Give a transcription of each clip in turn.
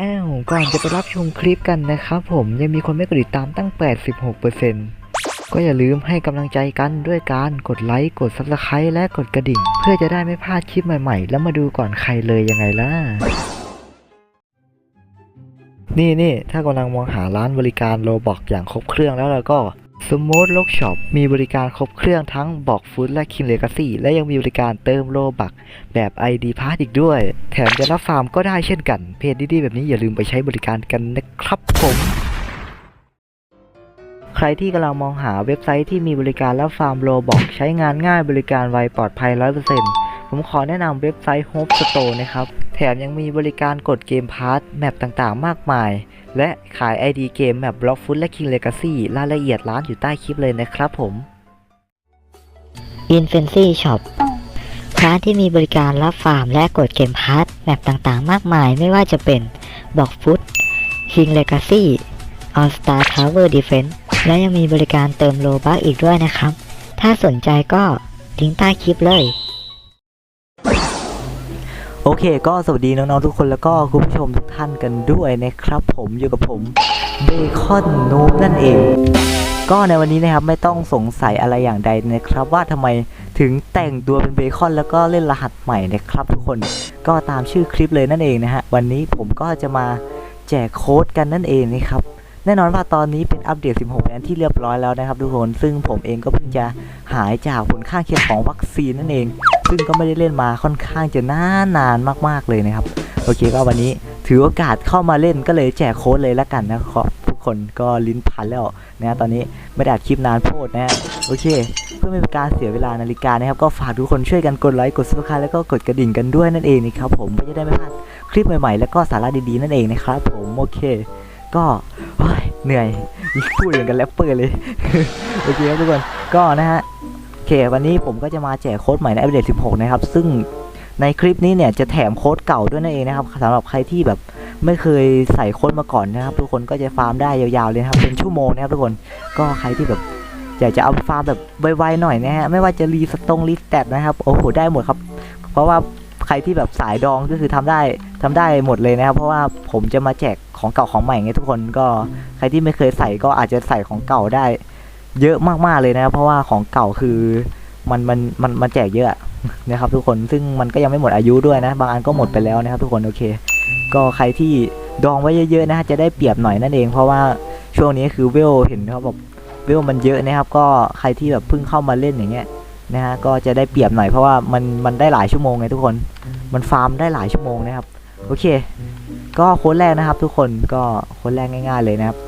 อ้าวก่อนจะไปรับชมคลิปกันนะครับผมยังมีคนไม่กดติดตามตั้ง 86%ก็อย่าลืมให้กำลังใจกันด้วยการกดไลค์กด Subscribe และกดกระดิ่ง เพื่อจะได้ไม่พลาดคลิปใหม่ๆ แล้วมาดูก่อนใครเลยยังไงล่ะ นี่นี่ถ้ากำลังมองหาร้านบริการโลบอกอย่างครบเครื่องแล้วแล้วก็ สมูทล็อกช็อปมีบริการครบเครื่องทั้งบอกฟู้ดและคินเลกาซี่และยังมีบริการเติมโลบักแบบ ID p a s s อีกด้วย แถมจะรับฟาร์มก็ได้เช่นกัน เพจดีๆแบบนี้อย่าลืมไปใช้บริการกันนะครับผม ใครที่กำลังมองหาเว็บไซต์ที่มีบริการรับฟาร์มโลบอกใช้งานง่ายบริการไวปลอดภัย 100% ผมขอแนะนำเว็บไซต์ Hope Store นะครับ แถมยังมีบริการกดเกมพาร์ทแมปต่างๆ มากมาย และขาย ID เกมแมปบล็อกฟุตและ King Legacy รายละเอียดร้านอยู่ใต้คลิปเลยนะครับผม Infancy Shop ร้านที่มีบริการรับฟาร์มและกดเกมพาร์ทแมปต่างๆ มากมายไม่ว่าจะเป็นบอกฟุต King Legacy All Star Tower Defense และยังมีบริการเติมโลบัคอีกด้วยนะครับ ถ้าสนใจก็ลิงใต้คลิปเลย โอเค ก็สวัสดีน้องๆทุกคนแล้วก็คุณผู้ชมทุกท่านกันด้วยนะครับผมอยู่กับผมเบคอนนูบนั่นเอง ก็ในวันนี้นะครับไม่ต้องสงสัยอะไรอย่างใดนะครับ ว่าทำไมถึงแต่งตัวเป็นเบคอนแล้วก็เล่นรหัสใหม่นะครับทุกคนก็ตามชื่อคลิปเลยนั่นเองนะฮะวันนี้ผมก็จะมาแจกโค้ดกันนั่นเองนะครับแน่นอนว่าตอนนี้เป็นอัปเดต 16เป็นที่เรียบร้อยแล้วนะครับทุกคน ซึ่งผมเองก็เพิ่งจะหายจากผลข้างเคียงของวัคซีนนั่นเอง ซึ่งก็ไม่ได้เล่นมาค่อนข้างจะนานนานมากๆเลยนะครับ โอเคก็วันนี้ถือโอกาสเข้ามาเล่นก็เลยแจกโค้ดเลยละกันนะครับทุกคนก็ลิ้นพันแล้วนะตอนนี้ไม่ได้อัดคลิปนานโพดนะโอเค เพื่อไม่เป็นการเสียเวลานาฬิกานะครับ ก็ฝากทุกคนช่วยกันกดไลค์กดซับสไครต์แล้วก็กดกระดิ่งกันด้วยนั่นเองนะครับผมเพื่อจะได้ไม่พลาดคลิปใหม่ๆ แล้วก็สาระดีๆนั่นเองนะครับผมโอเค ก็เหนื่อยพูดอย่างกันแรปเปอร์เลยโอเคครับทุกคนก็นะฮะ วันนี้ผมก็จะมาแจกโค้ดใหม่ในอัปเดต 16 นะครับ ซึ่งในคลิปนี้เนี่ยจะแถมโค้ดเก่าด้วยนั่นเองนะครับสำหรับใครที่แบบไม่เคยใส่โค้ดมาก่อนนะครับ ทุกคนก็จะฟาร์มได้ยาวๆเลยครับเป็นชั่วโมงนะครับทุกคนก็ใครที่แบบอยากจะเอาฟาร์มแบบไวๆหน่อยนะฮะไม่ว่าจะรีสตงรีสแตทนะครับโอ้โหได้หมดครับ เพราะว่าใครที่แบบสายดองก็คือทำได้ทำได้หมดเลยนะครับ เพราะว่าผมจะมาแจกของเก่าของใหม่ไงทุกคนก็ใครที่ไม่เคยใส่ก็อาจจะใส่ของเก่าได้ เยอะมากๆเลยนะครับเพราะว่าของเก่าคือมันมันมันมันแจกเยอะนะครับ ทุกคนซึ่งมันก็ยังไม่หมดอายุด้วยนะ บางอันก็หมดไปแล้วนะครับ ทุกคนโอเค ก็ใครที่ดองไว้เยอะๆนะฮะจะได้เปรียบหน่อยนั่นเอง เพราะว่าช่วงนี้คือเวลเห็นเขาบอกเวลมันเยอะนะครับ ก็ใครที่แบบเพิ่งเข้ามาเล่นอย่างเงี้ยนะฮะก็จะได้เปรียบหน่อยเพราะว่ามันมันได้หลายชั่วโมงไงทุกคน มันฟาร์มได้หลายชั่วโมงนะครับ โอเค ก็โค้ดแรกนะครับ ทุกคนก็โค้ดแรกง่าย ๆ เลยนะครับ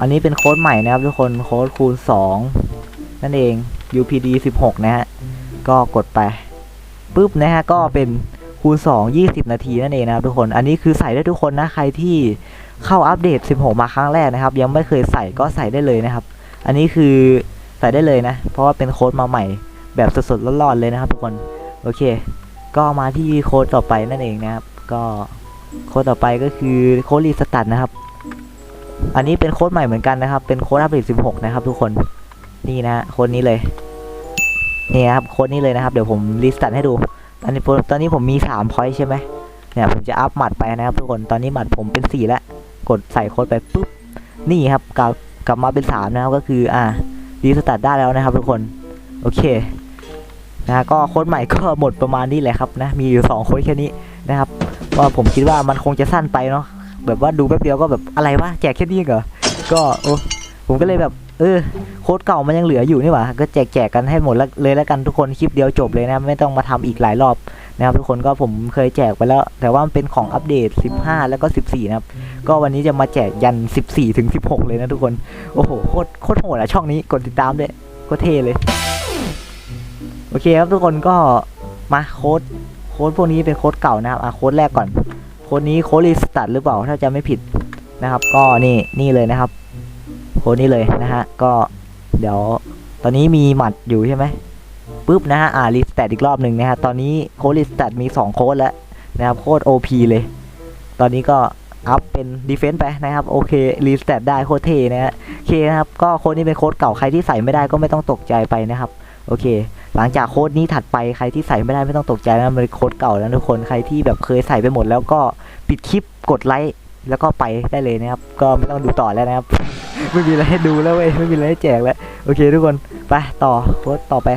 อันนี้เป็นโค้ดใหม่นะครับทุกคนโค้ดคูณ 2 นั่นเอง UPD 16 นะฮะ ก็กดไปปุ๊บนะฮะก็เป็นคูณ 2 20 นาทีนั่นเองนะครับทุกคน อันนี้คือใส่ได้ทุกคนนะ ใครที่เข้าอัปเดต 16 มาครั้งแรกนะครับ ยังไม่เคยใส่ก็ใส่ได้เลยนะครับ อันนี้คือใส่ได้เลยนะ เพราะว่าเป็นโค้ดมาใหม่ แบบสดๆร้อนๆเลยนะครับทุกคน โอเค ก็มาที่โค้ดต่อไปนั่นเองนะครับ ก็โค้ดต่อไปก็คือโค้ดรีสตาร์ทนะครับ อันนี้เป็นโค้ดใหม่เหมือนกันนะครับ เป็นโค้ดอัปเดต16 นะครับ ทุกคน นี่นะโค้ดนี้เลย นี่ครับโค้ดนี้เลยนะครับ เดี๋ยวผมรีสตาร์ทให้ดู ตอนนี้ตอนนี้ผมมี3พอยต์ใช่ไหมเนี่ยผมจะอัพหมัดไปนะครับ ทุกคน ตอนนี้หมัดผมเป็น 4 แล้ว กดใส่โค้ดไปปุ๊บ นี่ครับกลับกลับมาเป็น 3 นะครับ ก็คืออ่ารีสตาร์ทได้แล้วนะครับ ทุกคน โอเค นะฮะก็โค้ดใหม่ก็หมดประมาณนี้แหละครับนะ มีอยู่2โค้ดแค่นี้นะครับว่าผมคิดว่ามันคงจะสั้นไปเนาะ แบบว่าดูแป๊บเดียวก็แบบอะไรวะแจกแค่นี้เหรอก็โอ้ผมก็เลยแบบ เออโค้ดเก่ามันยังเหลืออยู่นี่หว่าก็แจกแจกกันให้หมดเลยแล้วกันทุกคนคลิปเดียวจบเลยนะ ไม่ต้องมาทำอีกหลายรอบนะครับทุกคนก็ผมเคยแจกไปแล้ว แต่ว่ามันเป็นของอัปเดต 15 แล้วก็ 14 นะครับ ก็วันนี้จะมาแจกยัน 14 ถึง 16 เลยนะทุกคน โอ้โหโคตรโคตรโหดอะช่องนี้กดติดตามด้วยโคตรเท่เลย โอเคครับทุกคนก็มาโค้ดโค้ดพวกนี้เป็นโค้ดเก่านะครับอะโค้ดแรกก่อน ค้ดนี้โคดรีสตาร์ทหรือเปล่าถ้าจะไม่ผิดนะครับ ก็นี่นี่เลยนะครับโค้ดนี้เลยนะฮะก็เดี๋ยวตอนนี้มีหมัดอยู่ใช่ไหมปุ๊บนะฮะอ่ารีสตาร์ทอีกรอบหนึ่งนะฮะตอนนี้โคดรีสตาร์ทมี 2 โค้ดแล้วนะครับโค้ด OP เลย ตอนนี้ก็อัพเป็นดีเฟนต์ไปนะครับโอเครีสตาร์ทได้โคตรเท่นะฮะโอเคนะครับก็โค้ดนี้เป็นโค้ดเก่าใครที่ใส่ไม่ได้ก็ไม่ต้องตกใจไปนะครับ โอเค หลังจากโค้ดนี้ถัดไปใครที่ใส่ไม่ได้ไม่ต้องตกใจนะมันเป็นโค้ดเก่าแล้วทุกคนใครที่แบบเคยใส่ไปหมด แล้วก็ปิดคลิปกดไลค์แล้วก็ไปได้เลยนะครับ ก็ไม่ต้องดูต่อแล้วนะครับ ไม่มีอะไรให้ดูแล้วเว้ยไม่มีอะไรให้แจกแล้วโอเคทุกคนไปต่อโค้ดต่อไป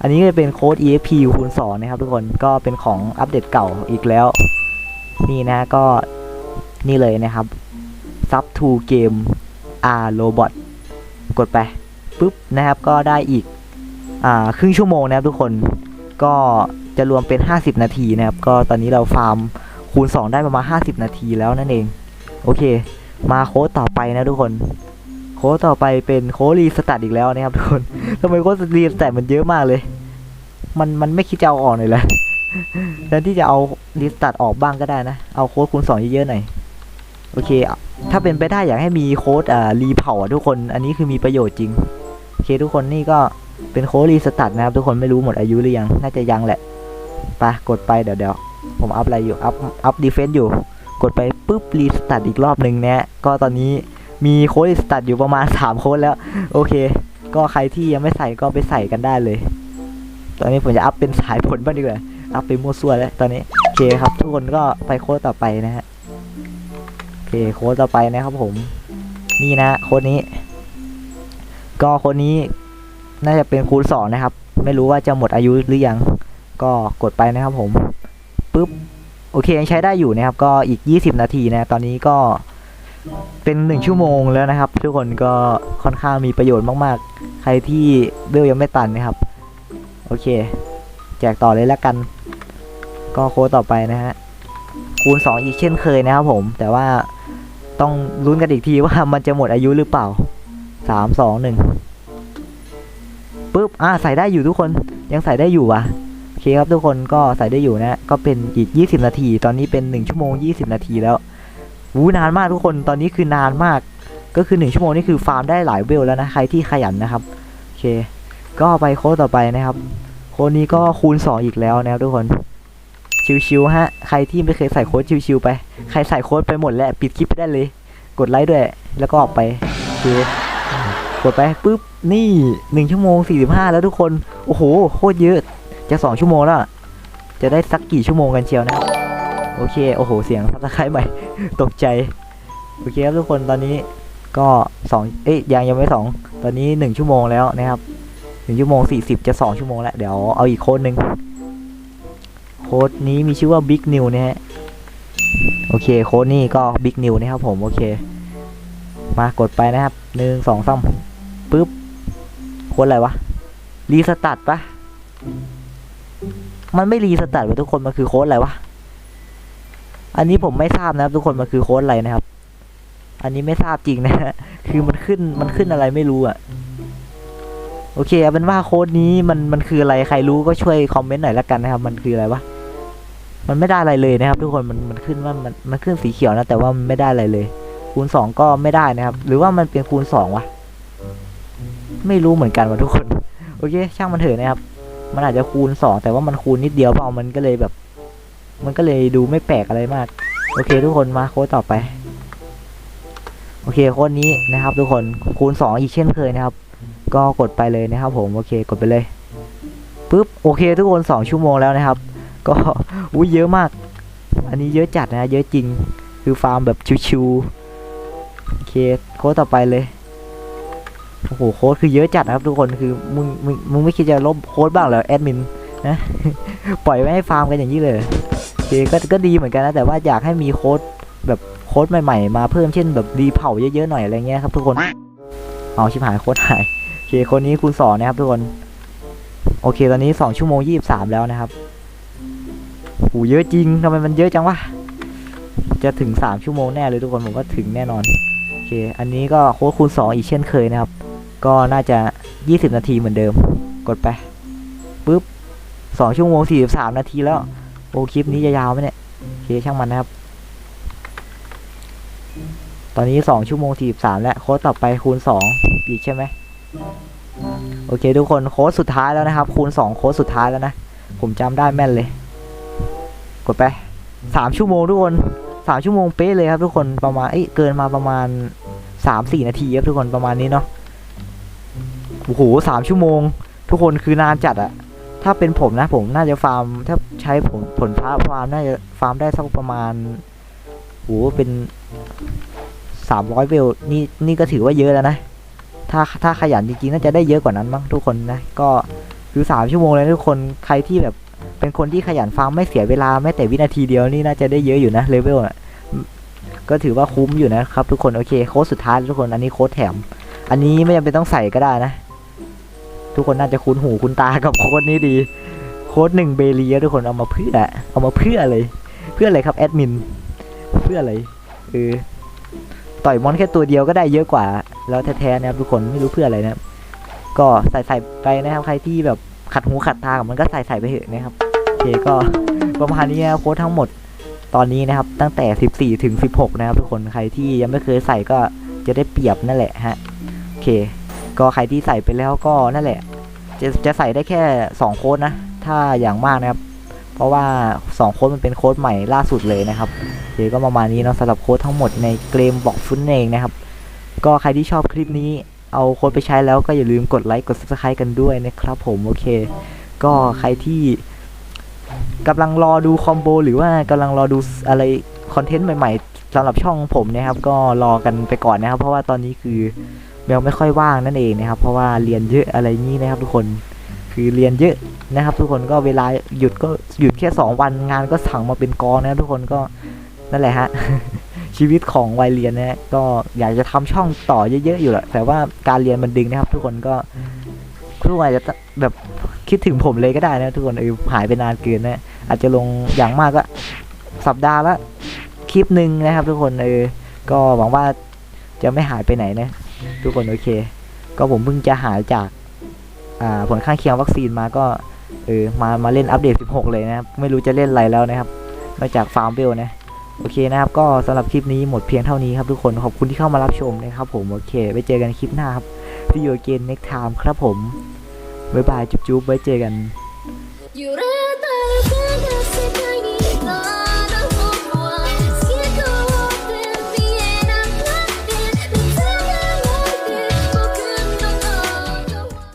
อันนี้ก็จะเป็นโค้ด EXP คูณ2นะครับทุกคนก็เป็นของอัปเดตเก่าอีกแล้ว นี่นะก็นี่เลยนะครับซับทูเกม R Robot กดไปปุ๊บนะครับก็ได้อีก ครึ่งชั่วโมงนะครับทุกคนก็จะรวมเป็น 50 นาทีนะครับ ก็ตอนนี้เราฟาร์มคูณ 2 ได้ประมาณ 50 นาทีแล้วนั่นเอง โอเค มาโค้ดต่อไปนะทุกคน โค้ดต่อไปเป็นโค้ดรีสตาร์ทอีกแล้วนะครับทุกคนทำไมโค้ดรีสตาร์ทมันเยอะมากเลย มันมันไม่คิดจะเอาออกหน่อยเลยแทนที่จะเอารีสตาร์ทออกบ้างก็ได้นะ เอาโค้ดคูณ 2 เยอะๆหน่อย โอเค ถ้าเป็นไปได้อยากให้มีโค้ดอ่ารีเผาทุกคน อันนี้คือมีประโยชน์จริง โอเคทุกคนนี่ก็ เป็นโค้ดรีสตาร์ทนะครับทุกคนไม่รู้หมดอายุหรือยัง น่าจะยังแหละไปกดไปเดี๋ยวเดี๋ยวผมอัพอะไรอยู่ อัพ อัพดีเฟนต์อยู่ กดไปปุ๊บรีสตาร์ทอีกรอบหนึ่งเนี่ยก็ตอนนี้มีโค้ดรีสตาร์ทอยู่ประมาณ 3 โค้ดแล้ว โอเค ก็ใครที่ยังไม่ใส่ก็ไปใส่กันได้เลย ตอนนี้ผมจะอัพเป็นสายผลบ้างดีกว่า อัพไปมั่วซั่วแล้วตอนนี้ โอเคครับ ทุกคนก็ไปโค้ดต่อไปนะฮะ โอเคโค้ดต่อไปนะครับผม นี่นะโค้ดนี้ ก็โค้ดนี้ น่าจะเป็นคูณสองนะครับ ไม่รู้ว่าจะหมดอายุหรือยัง ก็กดไปนะครับผมปุ๊บโอเคยังใช้ได้อยู่นะครับ ก็อีก 20 นาทีนะตอนนี้ก็เป็น 1 ชั่วโมงแล้วนะครับ ทุกคนก็ค่อนข้างมีประโยชน์มากๆ ใครที่เบลยังไม่ตันนะครับ โอเค แจกต่อเลยแล้วกัน ก็โค้ดต่อไปนะฮะคูณ 2 อีกเช่นเคยนะครับผม แต่ว่าต้องลุ้นกันอีกทีว่ามันจะหมดอายุหรือเปล่า 3 2 1 ปุ๊บอ่าใส่ได้อยู่ทุกคนยังใส่ได้อยู่วะโอเคครับทุกคนก็ใส่ได้อยู่นะก็เป็นอีก 20 นาที ตอนนี้เป็น 1 ชั่วโมง 20 นาทีแล้ววูนานมากทุกคนตอนนี้คือนานมาก ก็คือ 1 ชั่วโมงนี่คือฟาร์มได้หลายเวลแล้วนะใครที่ขยันนะครับโอเค ก็ไปโค้ดต่อไปนะครับ โค้ดนี้ก็คูณ 2 อีกแล้วนะครับทุกคนชิวๆฮะใครที่ไม่เคยใส่โค้ดชิวๆไป ใครใส่โค้ดไปหมดแล้วปิดคลิปไปได้เลย กดไลค์ด้วย แล้วก็ออกไปโอเค กดไปปุ๊บนี่หนึ่งชั่วโมงสี่สิบห้าแล้วทุกคน โอ้โหโคตรเยอะ จะสองชั่วโมงแล้ว จะได้สักกี่ชั่วโมงกันเชียวนะ โอเค โอ้โห เสียงซับสไครต์ใหม่ ตกใจ โอเคครับทุกคนตอนนี้ก็สองเอ๊ยยังยังไม่สองตอนนี้หนึ่งชั่วโมงแล้วนะครับหนึ่งชั่วโมงสี่สิบจะสองชั่วโมงแล้ว เดี๋ยวเอาอีกโค้ดหนึ่งโค้ดนี้มีชื่อว่า Big New นะฮะ โอเค โค้ดนี้ก็ Big New นะครับผม โอเค มากดไปนะครับหนึ่งสองสาม ปึ๊บโค้ดอะไรวะ รีสตาร์ทปะมันไม่รีสตาร์ทวะทุกคน มันคือโค้ดอะไรวะ อันนี้ผมไม่ทราบนะครับ ทุกคน มันคือโค้ดอะไรนะครับ อันนี้ไม่ทราบจริงนะฮะคือมันขึ้น มันขึ้นอะไรไม่รู้อะโอเคเอาเป็นว่าโค้ดนี้มันมันคืออะไร ใครรู้ก็ช่วยคอมเมนต์หน่อยละกันนะครับ มันคืออะไรวะ มันไม่ได้อะไรเลยนะครับ ทุกคน มันมันขึ้นว่ามันมันขึ้นสีเขียวนะ แต่ว่ามันไม่ได้อะไรเลย คูณสองก็ไม่ได้นะครับ หรือว่ามันเป็นคูณสองวะ ไม่รู้เหมือนกันว่ะทุกคน โอเค ช่างมันเถอะนะครับ มันอาจจะคูณสองแต่ว่ามันคูณนิดเดียวเปล่ามันก็เลยแบบ มันก็เลยดูไม่แปลกอะไรมาก โอเค ทุกคนมาโค้ดต่อไป โอเคโค้ดนี้นะครับ ทุกคนคูณสองอีกเช่นเคยนะครับ ก็กดไปเลยนะครับ ผมโอเคกดไปเลยปุ๊บโอเค ทุกคนสองชั่วโมงแล้วนะครับ ก็อุ้ยเยอะมาก อันนี้เยอะจัดนะ เยอะจริงคือฟาร์มแบบชิวๆโอเคโค้ดต่อไปเลย โอ้โหโค้ดคือเยอะจัดนะครับทุกคนคือมึงมึงมึงไม่คิดจะลบโค้ดบ้างเหรอแอดมินนะปล่อยไว้ให้ฟาร์มกันอย่างนี้เลยโอเคก็ก็ดีเหมือนกันนะแต่ว่าอยากให้มีโค้ดแบบโค้ดใหม่ๆ มาเพิ่มเช่นแบบรีเผาเยอะๆหน่อยอะไรเงี้ยครับทุกคนเอาชิบหายโค้ดหายโอเคคนนี้คูณสองนะครับทุกคนโอเคตอนนี้สองชั่วโมงยี่สิบสามแล้วนะครับโหเยอะจริงทำไมมันเยอะจังวะจะถึงสามชั่วโมงแน่เลยทุกคนผมว่าถึงแน่นอนโอเค อันนี้ก็โค้ดคูณสองอีกเช่นเคยนะครับ ก็น่าจะยี่สิบนาทีเหมือนเดิม กดไปปุ๊บสองชั่วโมงสี่สิบสามนาทีแล้ว โอ้คลิปนี้จะยาวไหมเนี่ยโอเคช่างมันนะครับ ตอนนี้สองชั่วโมงสี่สิบสามแล้วโค้ดต่อไปคูณสองอีกใช่ไหมโอเค ทุกคนโค้ดสุดท้ายแล้วนะครับ คูณสองโค้ดสุดท้ายแล้วนะ ผมจำได้แม่นเลย กดไปสามชั่วโมงทุกคนสามชั่วโมงเป๊ะเลยครับทุกคนประมาณเอ้ยเกินมาประมาณสามสี่นาทีครับทุกคนประมาณนี้เนาะ โอ้โหสามชั่วโมง ทุกคนคือนานจัดอะถ้าเป็นผมนะผมน่าจะฟาร์ม ถ้าใช้ผมผลฟ้าฟาร์มน่าจะฟาร์มได้สักประมาณโหเป็นสามร้อยเวลนี่นี่ก็ถือว่าเยอะแล้วนะ ถ้าถ้าขยันจริงๆน่าจะได้เยอะกว่านั้นมั้งทุกคนนะก็คือสามชั่วโมงเลยทุกคนใครที่แบบเป็นคนที่ขยันฟาร์มไม่เสียเวลาแม้แต่วินาทีเดียวนี่น่าจะได้เยอะอยู่นะเลเวลอะก็ถือว่าคุ้มอยู่นะครับ ทุกคนโอเคโค้ดสุดท้ายทุกคนอันนี้โค้ดแถม อันนี้ไม่จำเป็นต้องใส่ก็ได้นะ ทุกคนน่าจะคุ้นหูคุ้นตากับโค้ดนี้ดี โค้ดหนึ่งเบลีทุกคนเอามาเพื่อ เอามาเพื่ออะไรเพื่ออะไรครับแอดมิน เพื่ออะไรเออต่อยมอนแค่ตัวเดียวก็ได้เยอะกว่า แล้วแท้ๆนะครับทุกคนไม่รู้เพื่ออะไรนะก็ใส่ใส่ไปนะครับ ใครที่แบบขัดหูขัดตากับมันก็ใส่ใส่ไปเถอะนะครับโอเคก็ประมาณนี้นะโค้ดทั้งหมดตอนนี้นะครับตั้งแต่ 14 ถึง 16 นะครับทุกคนใครที่ยังไม่เคยใส่ก็จะได้เปรียบนั่นแหละฮะโอเค ก็ใครที่ใส่ไปแล้วก็นั่นแหละ จะจะใส่ได้แค่ 2 โค้ดนะ ถ้าอย่างมากนะครับ เพราะว่า 2 โค้ดมันเป็นโค้ดใหม่ล่าสุดเลยนะครับโอเคก็ประมาณนี้เนาะสำหรับโค้ดทั้งหมดในเกมบอกฟุตเองนะครับ ก็ใครที่ชอบคลิปนี้เอาโค้ดไปใช้แล้วก็อย่าลืมกดไลค์กด subscribe กันด้วยนะครับ ผมโอเค ก็ใครที่กำลังรอดูคอมโบหรือว่ากำลังรอดูอะไรคอนเทนต์ใหม่ๆสำหรับช่องผมนะครับ ก็รอกันไปก่อนนะครับ เพราะว่าตอนนี้คือ ยังไม่ค่อยว่างนั่นเองนะครับ เพราะว่าเรียนเยอะอะไรงี้นะครับทุกคนคือเรียนเยอะนะครับ ทุกคนก็เวลาหยุดก็หยุดแค่สองวันงานก็สั่งมาเป็นกองนะทุกคนก็นั่นแหละฮะชีวิตของวัยเรียนนะก็อยากจะทำช่องต่อเยอะๆอยู่แหละแต่ว่าการเรียนมันดึงนะครับ ทุกคนก็ทุกคนอาจจะแบบคิดถึงผมเลยก็ได้นะทุกคนเออหายไปนานเกินนะอาจจะลงอย่างมากก็สัปดาห์ละคลิปหนึ่งนะครับ ทุกคนเออก็หวังว่าจะไม่หายไปไหนนะ ทุกคนโอเค ก็ผมเพิ่งจะหายจากอ่าผลข้างเคียงวัคซีนมาก็เออมามาเล่นอัปเดต 16 เลยนะครับ ไม่รู้จะเล่นอะไรแล้วนะครับ นอกจากฟาร์มเบลนะ โอเคนะครับ ก็สำหรับคลิปนี้หมดเพียงเท่านี้ครับทุกคน ขอบคุณที่เข้ามารับชมนะครับผม โอเคไว้เจอกันคลิปหน้าครับ See you again next time ครับผม บ๊ายบาย จุ๊บๆไว้เจอกัน